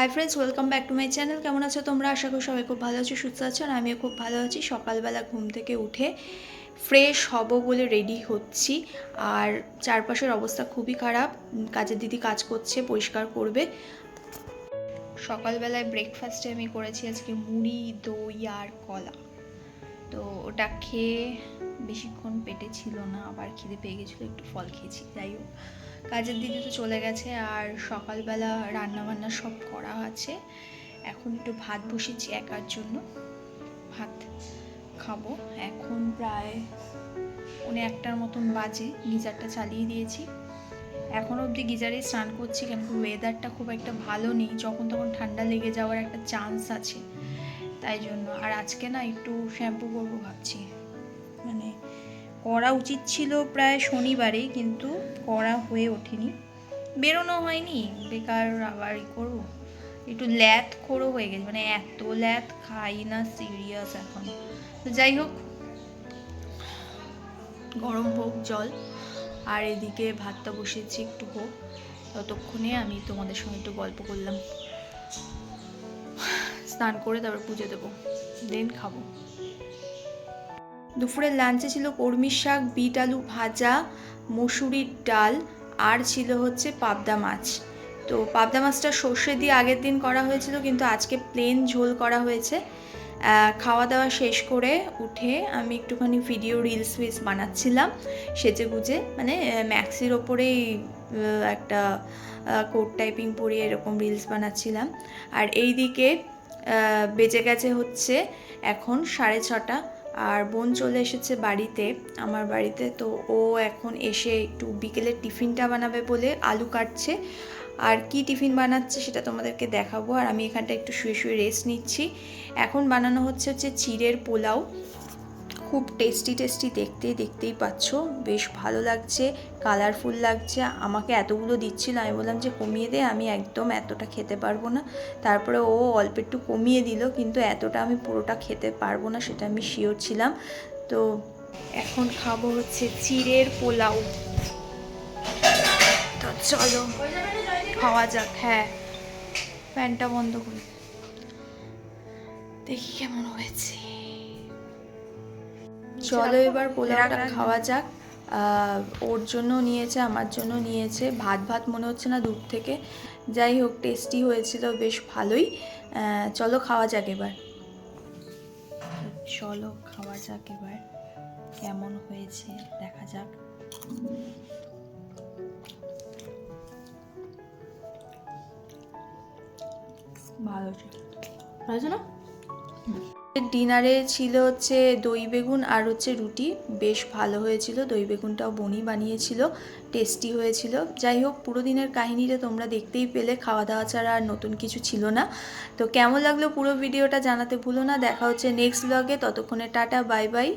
Hi friends welcome back to my channel কেমন আছো তোমরা? আশা করি সবাই খুব ভালো আছো, সুস্থ আছো আর আমিও খুব ভালো আছি। সকালবেলা ঘুম থেকে উঠে ফ্রেশ হব বলে রেডি হচ্ছি। আর চারপাশের অবস্থা খুবই খারাপ। কাজের দিদি কাজ করছে, পরিষ্কার করবে। সকালবেলায় ব্রেকফাস্টে আমি করেছি আজকে মুড়ি, দই আর কলা। তো ওটা খেয়ে বেশিক্ষণ পেটে ছিল না, আবার খিদে পেয়ে গেছিল, একটু ফল খেয়েছি, যাই হোক। কাজের দিদি তো চলে গেছে, আর সকালবেলা রান্না বান্না সব করা আছে। এখন একটু ভাত বসেছি একার জন্য। ভাত খাব। এখন প্রায় উনি একটার মতন বাজে, গিজারটা চালিয়ে দিয়েছি। এখন অবধি গিজারে স্নান করছি, কেন ওয়েদারটা খুব একটা ভালো নেই, যখন তখন ঠান্ডা লেগে যাওয়ার একটা চান্স আছে। তাই জন্য। আর আজকে না একটু শ্যাম্পু করব ভাবছি। মানে করা উচিত ছিল প্রায় শনিবারেই, কিন্তু করা হয়ে ওঠেনি। বেরোনো হয়নি, বেকার আবার ই করব। একটু ল্যাথ খোড়ো হয়ে গেছে মানে এত ল্যাথ খাই না সিরিয়াস এখন। তো যাই হোক, গরম হোক জল, আর এদিকে ভাতটা বসেছি একটু হোক। ততক্ষণে আমি তোমাদের সঙ্গে একটু গল্প করলাম। স্নান করে তারপর পুজো দেবো। দেন খাব। দুপুরের লাঞ্চে ছিল কর্মীর শাক, বিট আলু ভাজা, মসুরির ডাল, আর ছিল হচ্ছে পাবদা মাছ। তো পাবদা মাছটা সর্ষে দিয়ে আগের দিন করা হয়েছিল, কিন্তু আজকে প্লেন ঝোল করা হয়েছে। খাওয়া দাওয়া শেষ করে উঠে আমি একটুখানি ভিডিও রিলস ফিলস বানাচ্ছিলাম সেজে গুজে মানে ম্যাক্সির ওপরেই একটা কোট টাইপিং পরিয়ে এরকম রিলস বানাচ্ছিলাম। আর এই দিকে বেজে গেছে হচ্ছে এখন সাড়ে ছটা। আর বোন চলে এসেছে বাড়িতে, আমার বাড়িতে। তো ও এখন এসে একটু বিকেলের টিফিনটা বানাবে বলে আলু কাটছে। আর কি টিফিন বানাচ্ছে সেটা তোমাদেরকে দেখাবো। আর আমি এখানটা একটু শুয়ে শুয়ে রেস্ট নিচ্ছি। এখন বানানো হচ্ছে হচ্ছে চিড়ের পোলাও। খুব টেস্টি টেস্টি দেখতে, দেখতেই পাচ্ছ। বেশ ভালো লাগছে কালারফুল লাগছে। আমাকে এতগুলো দিচ্ছিল, আমি বললাম যে কমিয়ে দে, আমি একদম এতটা খেতে পারব না। তারপরে ও অল্প একটু কমিয়ে দিল, কিন্তু এতটা আমি পুরোটা খেতে পারব না, সেটা আমি শিওর ছিলাম। তো এখন খাব হচ্ছে চিড়ের পোলাও। তো চলো, খাওয়া যাক হ্যাঁ। ফ্যানটা বন্ধ করি। দেখি কেমন হয়েছে। চলো এবার পোলাওটা খাওয়া যাক। ওর জন্য নিয়েছে আমার জন্য নিয়েছে। ভাত ভাত মনে হচ্ছে না দূর থেকে। যাই হোক টেস্টি হয়েছিল বেশ ভালোই। চলো খাওয়া যাক এবার। চলো খাওয়া যাক এবার। কেমন হয়েছে দেখা যাক। ভালো ছিল না? ডিনারে ছিল হচ্ছে দই বেগুন আর হচ্ছে রুটি। বেশ ভালো হয়েছিল। দই বেগুনটাও বনি বানিয়েছিল। টেস্টি হয়েছিল। যাই হোক, পুরো দিনের কাহিনিটা তোমরা দেখতেই পেলে। খাওয়া দাওয়া ছাড়া আর নতুন কিছু ছিল না। তো কেমন লাগল পুরো ভিডিওটা জানাতে ভুলো না। দেখা হচ্ছে নেক্সট ব্লগে ততক্ষণে টাটা বাই বাই